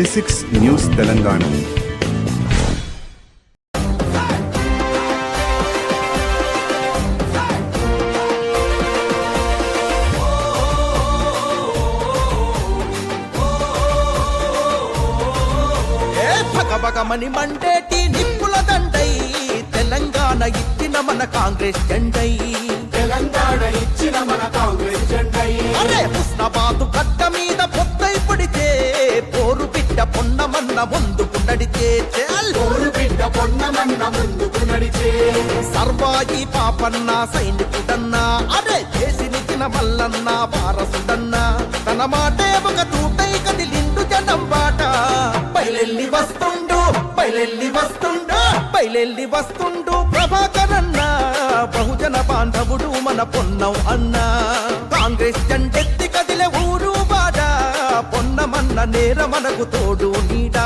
జెసిక్స్ news Telangana. ఏ మండేటి నిప్పుల దండై తెలంగాణ ఇచ్చిన మన కాంగ్రెస్ జెండై. పొన్నమన్న ముందుకు నడితే బిడ్డ పొన్నమన్న ముందుకు నడిచే సర్వాయి పాపన్న సైనికుడన్నా అరే చేసినిచ్చిన మల్లన్న వారసుడన్నా. తన మాటే ఒక తూటై కదిలిండు జనం బాట. పైలెల్లి వస్తుండు పైలెల్లి వస్తుండు పైలెల్లి వస్తుండు ప్రభాకరన్న. బహుజన బాంధవుడు మన పొన్నం అన్నా. కాంగ్రెస్ జెండెత్తి పొన్నమన్న నేర మనకు తోడు నీడా.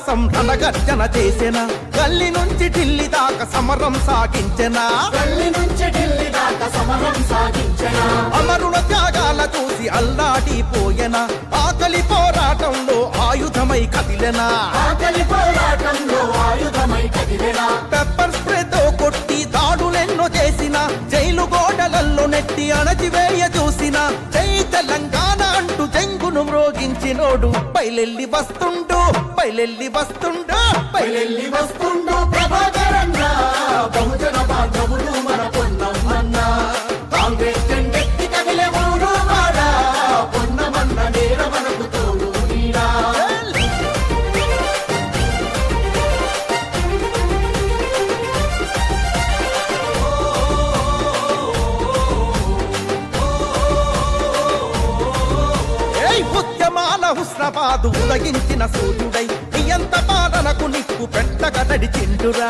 కోసం రణగర్జన చేసిన? గల్లి నుంచి ఢిల్లీ దాకా సమరం సాగించిన? గల్లి నుంచి ఢిల్లీ దాకా సమరం సాగించిన? అమరుల త్యాగాల చూసి అల్లాడిపోయెన ఆకలి పోరాటంలో ఆయుధమై కదిలెన? ఆకలి పోరాటంలో ఆయుధమై కదిలిన? పెప్పర్ స్ప్రేతో కొట్టి దాడులెన్నో చేసిన? జైలు గోడలల్లో నెట్టి అణచివేయ చూసిన? జై తెలంగాణ తెంగును మ్రోగించినోడు బయలెల్లి వస్తుండు బయలెల్లి వస్తుండు బయలెల్లి వస్తుండు ప్రభాకరన్న హుస్నాబాదు ఉదయించిన సూర్యుడై ఎంత పాలనకు నిప్పు పెట్టగా నడిచిండురా.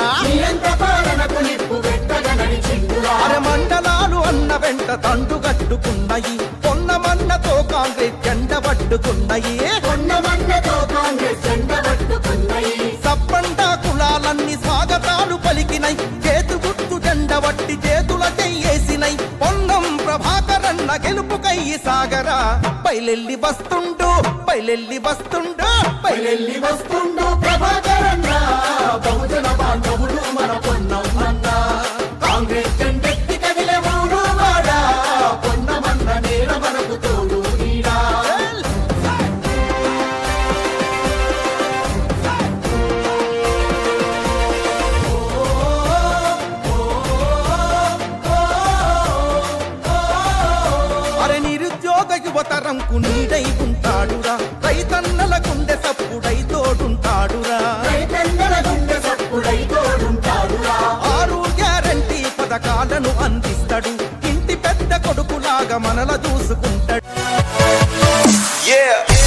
అర మండలాలు అన్న వెంట తండు కట్టుకున్నాయి పొన్నమన్నతో కాంగ్రెస్ జెండ పట్టుకున్నాయి. సప్పండ కులాలన్నీ స్వాగతాలు పలికినై చేతు గుర్తు జెండ వట్టి చేతుల చెయ్యేసినై పొన్నం ప్రభాకరన్న గెలుపుకై సాగరా. పైలెల్లి వస్తుండు పైలెల్లి వస్తుండు పైలెల్లి వస్తుండు. యువతరంకు నీడై ఉంటాడురా. రైతన్నల గుండె సప్పుడై తోడుంటాడురా. రైతన్నల గుండె సప్పుడై తోడుంటాడురా. ఆరు గ్యారంటీ పథకాలను అందిస్తాడు. ఇంటి పెద్ద కొడుకులాగా మనల చూసుకుంటాడు Yeah.